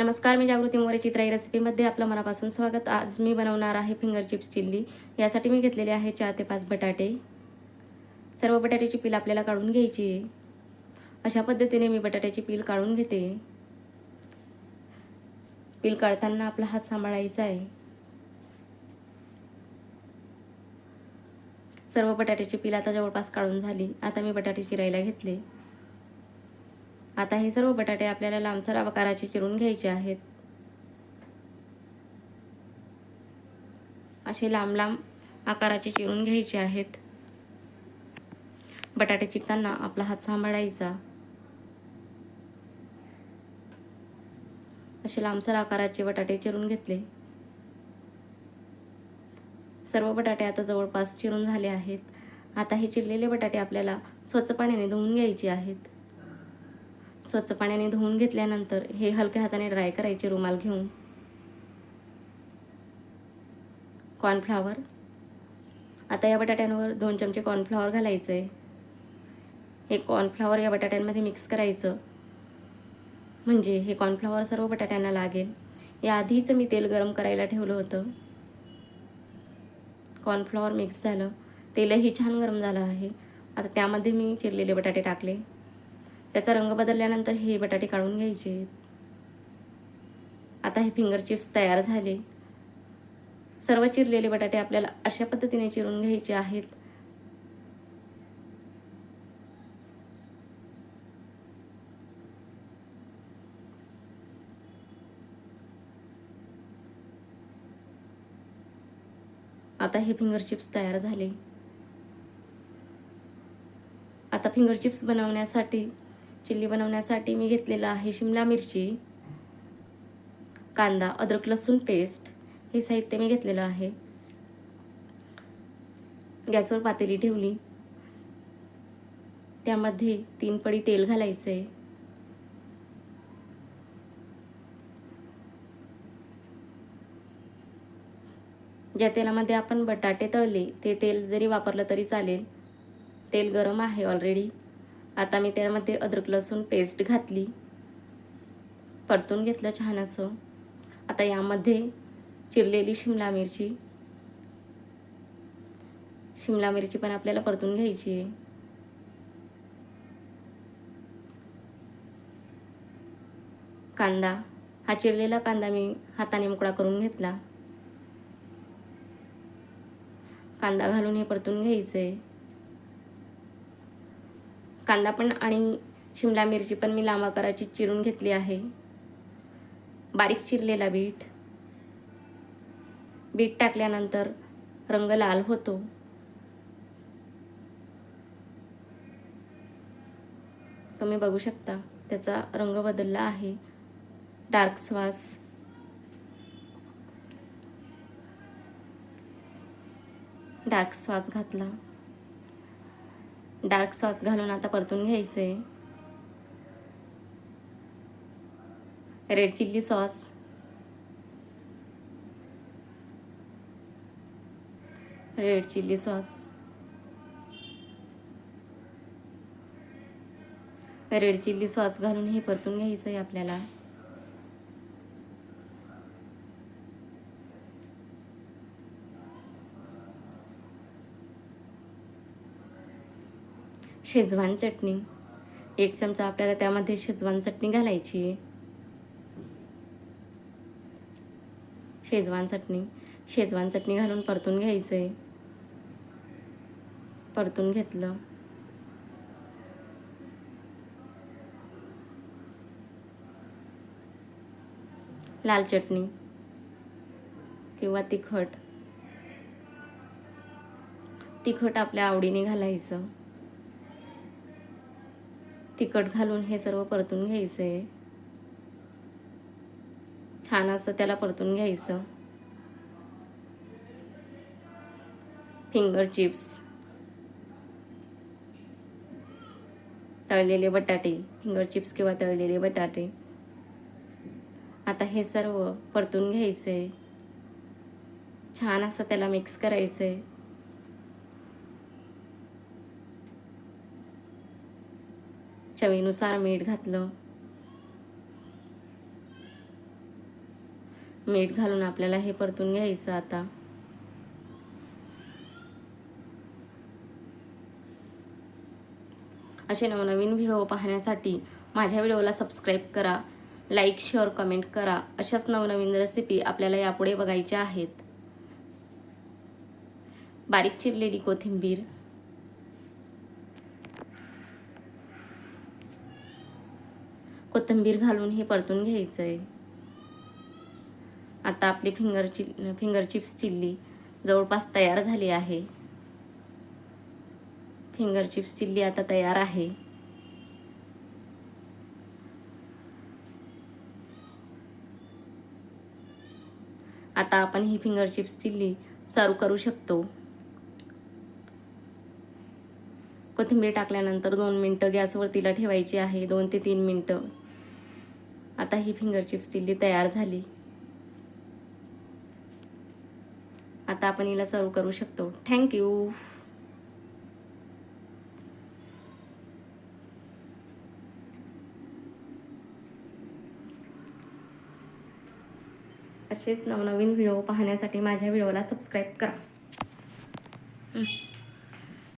नमस्कार मी जागृती मोरे चित्राई रेसिपीमध्ये आपलं मनापासून स्वागत. आज मी बनवणार आहे फिंगर चिप्स चिल्ली. यासाठी मी घेतलेले आहे चार ते पाच बटाटे. सर्व बटाट्याची पील आपल्याला काढून घ्यायची आहे. अशा पद्धतीने मी बटाट्याची पील काढून घेते. पील काढताना आपला हात सांभाळायचा आहे. सर्व बटाट्याची पील आता जवळपास काढून झाली. आता मी बटाटे चिरायला घेतले. आता हे सर्व बटाटे आपल्याला लांबसर आकाराचे चिरून घ्यायचे आहेत. असे लांब लांब आकाराचे चिरून घ्यायचे आहेत. बटाटे चिरताना आपला हात सांभाळायचा. असे लांबसर आकाराचे बटाटे चिरून घेतले. सर्व बटाटे आता जवळपास चिरून झाले आहेत. आता हे चिरलेले बटाटे आपल्याला स्वच्छ पाण्याने धुवून घ्यायचे आहेत. स्वच्छ पाण्याने धुवून घेतल्यानंतर हे हलक्या हाताने ड्राय करायचे रुमाल घेऊन. कॉर्नफ्लावर आता या बटाट्यांवर दोन चमचे कॉर्नफ्लावर घालायचं. आहे हे कॉर्नफ्लावर या बटाट्यांमध्ये मिक्स करायचं. म्हणजे हे कॉर्नफ्लावर सर्व बटाट्यांना लागेल. याआधीच मी तेल गरम करायला ठेवलं होतं. कॉर्नफ्लॉवर मिक्स झालं. तेलही छान गरम झालं आहे. आता त्यामध्ये मी चिरलेले बटाटे टाकले. त्याचा रंग बदलल्यानंतर हे बटाटे काढून घ्यायचे. आता हे फिंगर चिप्स तयार झाले. सर्व चिरलेले बटाटे आपल्याला अशा पद्धतीने चिरून घ्यायचे आहेत. आता हे फिंगर चिप्स तयार झाले. आता फिंगर चिप्स बनवण्यासाठी चिल्ली बनवण्यासाठी मी घेतलेलं आहे शिमला मिरची कांदा अद्रक लसूण पेस्ट. हे साहित्य मी घेतलेलं आहे. गॅसवर पातेली ठेवली. त्यामध्ये तीन पडी तेल घालायचं आहे ज्या तेलामध्ये आपण बटाटे तळले ते तेल जरी वापरलं तरी चालेल. तेल गरम आहे ऑलरेडी आता मी त्यामध्ये अद्रक लसूण पेस्ट घातली. परतून घेतलं छान असं आता यामध्ये चिरलेली शिमला मिरची. शिमला मिरची पण आपल्याला परतून घ्यायची आहे. कांदा. हा चिरलेला कांदा मी हाताने मोकळा करून घेतला. कांदा घालून हे परतून घ्यायचं आहे कांदा पण आणि शिमला मिरची पण मी लांब आकाराची चिरून घेतली आहे. बारीक चिरलेला बीट. बीट टाकल्यानंतर रंग लाल होतो. तुम्ही बघू शकता त्याचा रंग बदलला आहे. डार्क स्वास डार्क स्वास घातला. डार्क सॉस घालून आता परतून घ्यायचं आहे red chilli sauce. Red chilli sauce. Red chilli sauce घालून हे परतून घ्यायचं आहे आपल्याला. शेजवान चटणी. एक चमचा आपल्याला त्यामध्ये शेजवान चटणी घालायची आहे. शेजवान चटणी. शेजवान चटणी घालून परतून घ्यायचं आहे. परतून घेतलं. लाल चटणी किंवा तिखट. तिखट आपल्या आवडीने घालायचं. तिखट घालून हे सर्व परतून घ्यायचं. आहे छान असं त्याला परतून घ्यायचं. Finger chips. तळलेले बटाटे. फिंगर चिप्स किंवा तळलेले बटाटे. आता हे सर्व परतून घ्यायचं. आहे छान असं त्याला मिक्स करायचं. आहे चवीनुसार मीठ घातलं. मीठ घालून आपल्याला हे परतून घ्यायचं आता. असे नवनवीन व्हिडिओ पाहण्यासाठी माझ्या व्हिडिओला सबस्क्राईब करा लाईक शेअर कमेंट करा. अशाच नवनवीन रेसिपी आपल्याला यापुढे बघायच्या आहेत. बारीक चिरलेली कोथिंबीर कोथिंबीर घालून हे परतून घ्यायचं आहे आता आपली फिंगर चि फिंगर चिप्स चिल्ली जवळपास तयार झाली आहे. फिंगर चिप्स चिल्ली आता तयार आहे. आता आपण ही फिंगर चिप्स चिल्ली सर्व करू शकतो. कोथिंबीर टाकल्यानंतर दोन मिनटं गॅसवर तिला ठेवायची आहे. दोन ते तीन मिनटं. आता ही फिंगर चिप्स दिल्ली तयार झाली. आता आपण हिला सर्व करू शकतो. थँक्यू असेच नवनवीन व्हिडिओ पाहण्यासाठी माझ्या व्हिडिओला सबस्क्राईब करा.